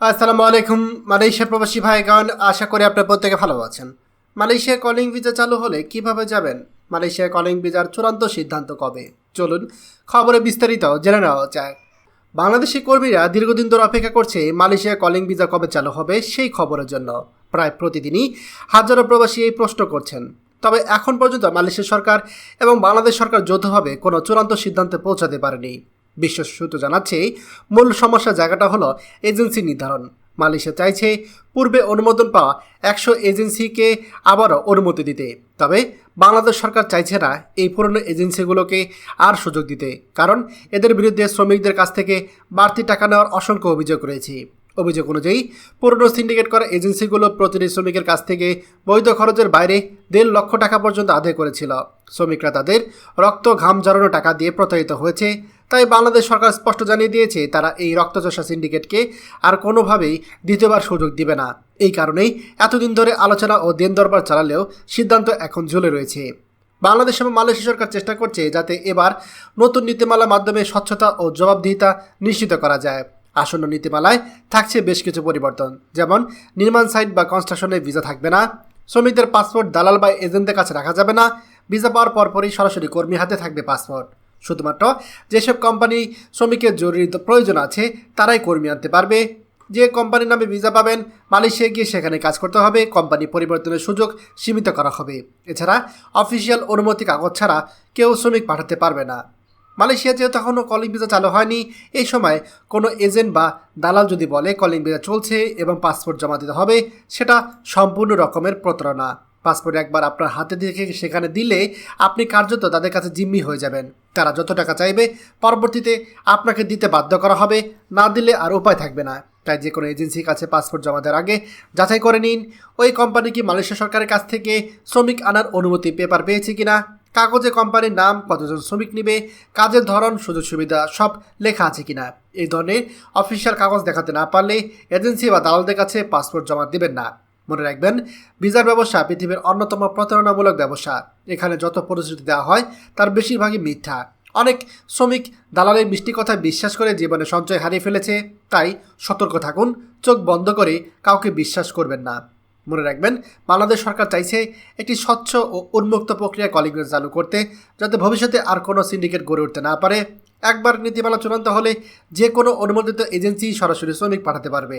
আসসালামু আলাইকুম, মালয়েশিয়া প্রবাসী ভাই ভাইগণ, আশা করি আপনার প্রত্যেকে ভালো আছেন। মালয়েশিয়া কলিং ভিসা চালু হলে কীভাবে যাবেন? মালয়েশিয়া কলিং ভিসার চূড়ান্ত সিদ্ধান্ত কবে? চলুন খবরে বিস্তারিত জেনে নেওয়া যায় বাংলাদেশি কর্মীরা দীর্ঘদিন ধরে অপেক্ষা করছে, মালয়েশিয়া কলিং ভিসা কবে চালু হবে সেই খবরের জন্য। প্রায় প্রতিদিনই হাজারো প্রবাসী এই প্রশ্ন করছেন। তবে এখন পর্যন্ত মালয়েশিয়া সরকার এবং বাংলাদেশ সরকার যৌথভাবে কোনো চূড়ান্ত সিদ্ধান্তে পৌঁছাতে পারেনি। বিশ্ব সূত্র জানাচ্ছে, মূল সমস্যার জায়গাটা হলো এজেন্সি নির্ধারণ। মালয়েশিয়া চাইছে পূর্বে অনুমোদন পাওয়া একশো এজেন্সিকে আবারও অনুমতি দিতে। তবে বাংলাদেশ সরকার চাইছে না এই পুরনো এজেন্সিগুলোকে আর সুযোগ দিতে, কারণ এদের বিরুদ্ধে শ্রমিকদের কাছ থেকে বাড়তি টাকা নেওয়ার অসংখ্য অভিযোগ রয়েছে। অভিযোগ অনুযায়ী, পুরনো সিন্ডিকেট করা এজেন্সিগুলো প্রতিটি শ্রমিকের কাছ থেকে বৈধ খরচের বাইরে দেড় লক্ষ টাকা পর্যন্ত আদায় করেছিল। শ্রমিকরা তাদের রক্ত, ঘাম জড়ানো টাকা দিয়ে প্রতারিত হয়েছে। তাই বাংলাদেশ সরকার স্পষ্ট জানিয়ে দিয়েছে, তারা এই রক্তচষা সিন্ডিকেটকে আর কোনোভাবেই দ্বিতীয়বার সুযোগ দিবে না। এই কারণেই এতদিন ধরে আলোচনা ও দেন দরবার চালালেও সিদ্ধান্ত এখন ঝুলে রয়েছে। বাংলাদেশ এবং মালয়েশিয়া সরকার চেষ্টা করছে যাতে এবার নতুন নীতিমালার মাধ্যমে স্বচ্ছতা ও জবাবদিহিতা নিশ্চিত করা যায়। আসন্ন নীতিমালায় থাকছে বেশ কিছু পরিবর্তন, যেমন নির্মাণ সাইট বা কনস্ট্রাকশনে ভিসা থাকবে না, শ্রমিকদের পাসপোর্ট দালাল বা এজেন্টদের কাছে রাখা যাবে না, ভিসা পাওয়ার পরপরই সরাসরি কর্মী হাতে থাকবে পাসপোর্ট। শুধুমাত্র যেসব কোম্পানি শ্রমিকের জরুরি প্রয়োজন আছে, তারাই কর্মী আনতে পারবে। যে কোম্পানির নামে ভিসা পাবেন মালয়েশিয়া গিয়ে সেখানে কাজ করতে হবে, কোম্পানি পরিবর্তনের সুযোগ সীমিত করা হবে। এছাড়া অফিসিয়াল অনুমতি কাগজ ছাড়া কেউ শ্রমিক পাঠাতে পারবে না। মালয়েশিয়া যেহেতু এখনও কলিং ভিসা চালু হয়নি, এই সময় কোনো এজেন্ট বা দালাল যদি বলে কলিং ভিসা চলছে এবং পাসপোর্ট জমা দিতে হবে, সেটা সম্পূর্ণ রকমের প্রতারণা। পাসপোর্ট একবার আপনার হাতে দেখে সেখানে দিলে আপনি কার্যত তাদের কাছে জিম্মি হয়ে যাবেন। তারা যত টাকা চাইবে, পরবর্তীতে আপনাকে দিতে বাধ্য করা হবে। না দিলে আর উপায় থাকবে না। তাই যে কোনো এজেন্সির কাছে পাসপোর্ট জমা দেওয়ার আগে যাচাই করে নিন, ওই কোম্পানি কি মালয়েশিয়া সরকারের কাছ থেকে শ্রমিক আনার অনুমতি পেপার পেয়েছে কিনা, কাগজে কোম্পানির নাম, কতজন শ্রমিক নেবে, কাজের ধরন, সুযোগ সুবিধা, সব লেখা আছে কিনা। এই ধরনের অফিসিয়াল কাগজ দেখাতে না পারলে এজেন্সি বা দালালদের কাছে পাসপোর্ট জমা দেবেন না। মনে রাখবেন ভিসার ব্যবসা পৃথিবীর অন্যতম প্রতারণামূলক ব্যবসা। এখানে যত প্রতিশ্রুতি দেওয়া হয়, তার বেশিরভাগই মিথ্যা। অনেক শ্রমিক দালালের মিষ্টি কথায় বিশ্বাস করে জীবনে সঞ্চয় হারিয়ে ফেলেছে, তাই সতর্ক থাকুন, চোখ বন্ধ করে কাউকে বিশ্বাস করবেন না। মনে রাখবেন, বাংলাদেশ সরকার চাইছে একটি স্বচ্ছ ও উন্মুক্ত প্রক্রিয়া কলিংগ্রেস চালু করতে, যাতে ভবিষ্যতে আর কোনো সিন্ডিকেট গড়ে উঠতে না পারে। একবার নীতিমালা চূড়ান্ত হলে যে কোনো অনুমোদিত এজেন্সি সরাসরি শ্রমিক পাঠাতে পারবে।